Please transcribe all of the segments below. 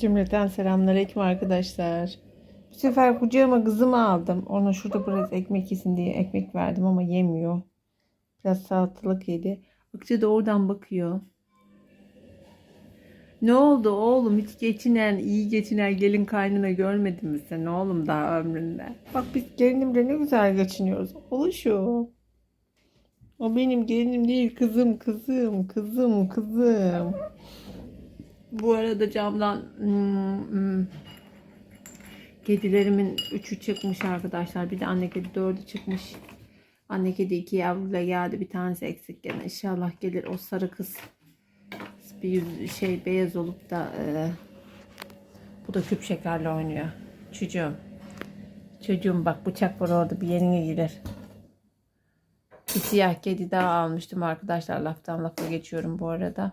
Cümleten selamünaleyküm arkadaşlar. Bu sefer kucağıma kızımı aldım. Ona şurada biraz ekmek yesin diye ekmek verdim ama yemiyor. Biraz salatalık yedi. Akça da oradan bakıyor. Ne oldu oğlum? Hiç geçinen, iyi geçinen gelin kaynına görmedin mi sen oğlum daha ömründe? Bak biz gelinimle ne güzel geçiniyoruz. Oluşum. O benim gelinim değil kızım kızım kızım kızım. Bu arada camdan hmm, hmm, kedilerimin üçü çıkmış arkadaşlar. Bir de anne kedi dördü çıkmış. Anne kedi iki yavruyla geldi. Bir tanesi eksik gene. İnşallah gelir o sarı kız. Bir şey beyaz olup da e, bu da küp şekerle oynuyor. Çocuğum. Çocuğum bak bıçak var orada bir yerine girer. Bir siyah kedi daha almıştım arkadaşlar. Laftan lafa geçiyorum bu arada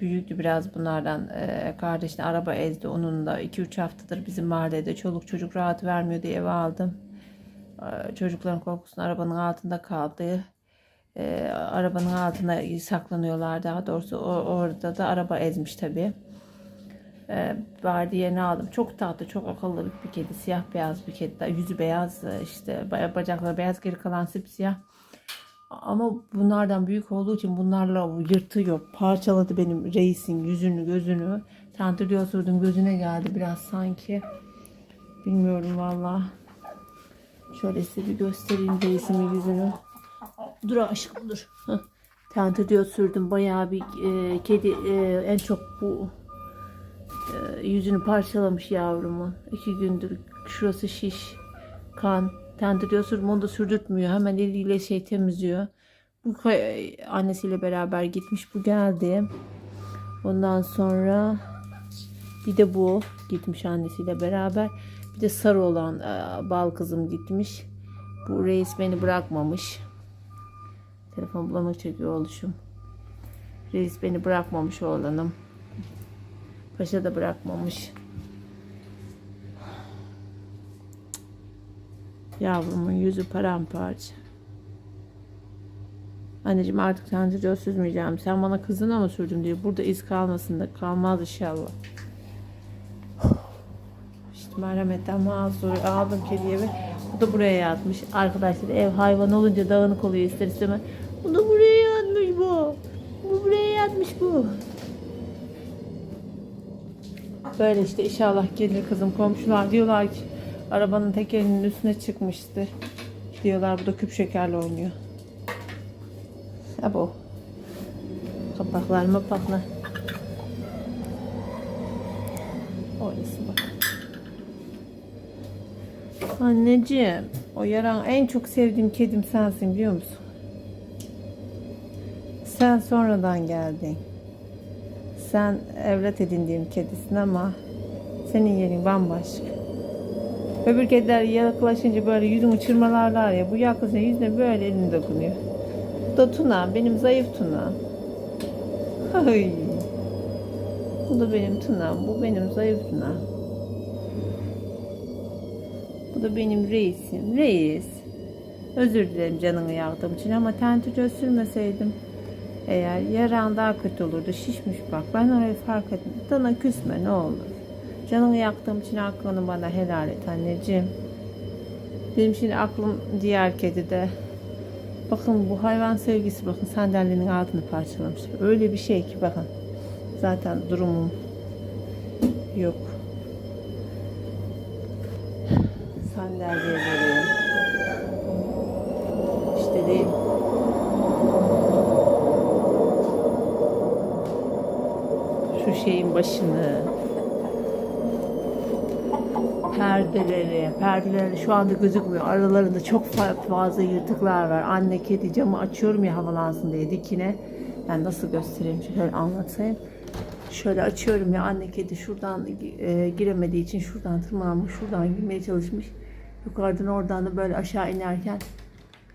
büyüktü biraz bunlardan. Ee, kardeşine araba ezdi. Onun da 2-3 haftadır bizim mahallede çoluk çocuk rahat vermiyor diye eve aldım. Ee, çocukların korkusunu arabanın altında kaldı. Ee, arabanın altına saklanıyorlar daha doğrusu. O, orada da araba ezmiş tabii. Ee, vardiyene aldım. Çok tatlı, çok akıllı bir kedi. Siyah beyaz bir kedi. Yüzü beyaz işte bacakları beyaz geri kalan sipsiyah. Ama bunlardan büyük olduğu için bunlarla yırtıyor. Parçaladı benim reisin yüzünü, gözünü. Tantırıyor sürdüm gözüne geldi biraz sanki. Bilmiyorum valla. Şöyle size bir göstereyim reisimin yüzünü. Dur aşkım dur. Tantırıyor sürdüm. Bayağı bir e, kedi e, en çok bu e, yüzünü parçalamış yavrumu. İki gündür şurası şiş, kan. Tendiriyor sürdüm onu da sürdürtmüyor. Hemen eliyle şey temizliyor. Bu annesiyle beraber gitmiş. Bu geldi. Ondan sonra bir de bu gitmiş annesiyle beraber. Bir de sarı olan e, bal kızım gitmiş. Bu reis beni bırakmamış. Telefon bulanık çekiyor oluşum. Reis beni bırakmamış oğlanım. Paşa da bırakmamış. Yavrumun yüzü paramparça. Anneciğim artık sancıcı süzmeyeceğim. Sen bana kızına mı sürdün diyor. Burada iz kalmasın da kalmaz inşallah. İşte merhametten mazur aldım kediye ve bu da buraya yatmış. Arkadaşlar ev hayvan olunca dağınık oluyor ister istemez. Bu da buraya yatmış bu. Bu buraya yatmış bu. Böyle işte inşallah gelir kızım komşular diyorlar ki arabanın tekerinin üstüne çıkmıştı. Diyorlar bu da küp şekerle oynuyor. Ha bu. Kapaklar mapaklar. Oynasın bak. Anneciğim o yaran en çok sevdiğim kedim sensin biliyor musun? Sen sonradan geldin. Sen evlat edindiğim kedisin ama senin yerin bambaşka. Öbür kediler yaklaşınca böyle yüzümü çırmalarlar ya. Bu yaklaşınca yüzüne böyle elini dokunuyor. Bu da Tuna. Benim zayıf Tuna. Ay. Bu da benim Tuna'm. Bu benim zayıf Tuna. Bu da benim reisim. Reis. Özür dilerim canını yaktığım için ama tentüre sürmeseydim eğer yaran daha kötü olurdu. Şişmiş bak. Ben orayı fark ettim. Sana küsme ne olur. Canını yaktığım için aklını bana helal et anneciğim. Benim şimdi aklım diğer kedide. Bakın bu hayvan sevgisi bakın sandalyenin altını parçalamış. Öyle bir şey ki bakın. Zaten durumum yok. Sandalye veriyor. İşte değil. Şu şeyin başını, perdeleri, perdeleri şu anda gözükmüyor. Aralarında çok fa- fazla yırtıklar var. Anne kedi camı açıyorum ya havalansın diye dikine. Ben nasıl göstereyim şöyle anlatayım. Şöyle açıyorum ya anne kedi şuradan e, giremediği için şuradan tırmanmış, şuradan girmeye çalışmış. Yukarıdan oradan da böyle aşağı inerken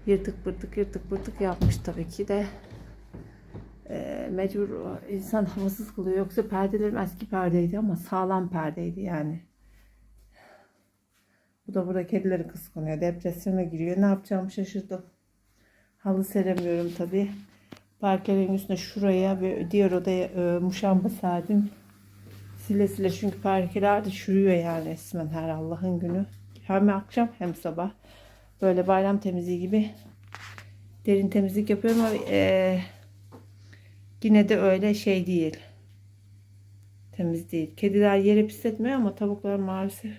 yırtık pırtık yırtık pırtık yapmış tabii ki de. E, mecbur insan havasız kılıyor. Yoksa perdelerim eski perdeydi ama sağlam perdeydi yani. Bu da burada kedileri kıskanıyor. Depresyona giriyor. Ne yapacağımı şaşırdım. Halı seremiyorum tabi. Parkelerin üstüne şuraya ve diğer odaya e, muşamba serdim. Sile sile çünkü parkeler de çürüyor yani resmen her Allah'ın günü. Hem akşam hem sabah. Böyle bayram temizliği gibi derin temizlik yapıyorum ama eee, yine de öyle şey değil. Temiz değil. Kediler yere pisletmiyor ama tavuklar maalesef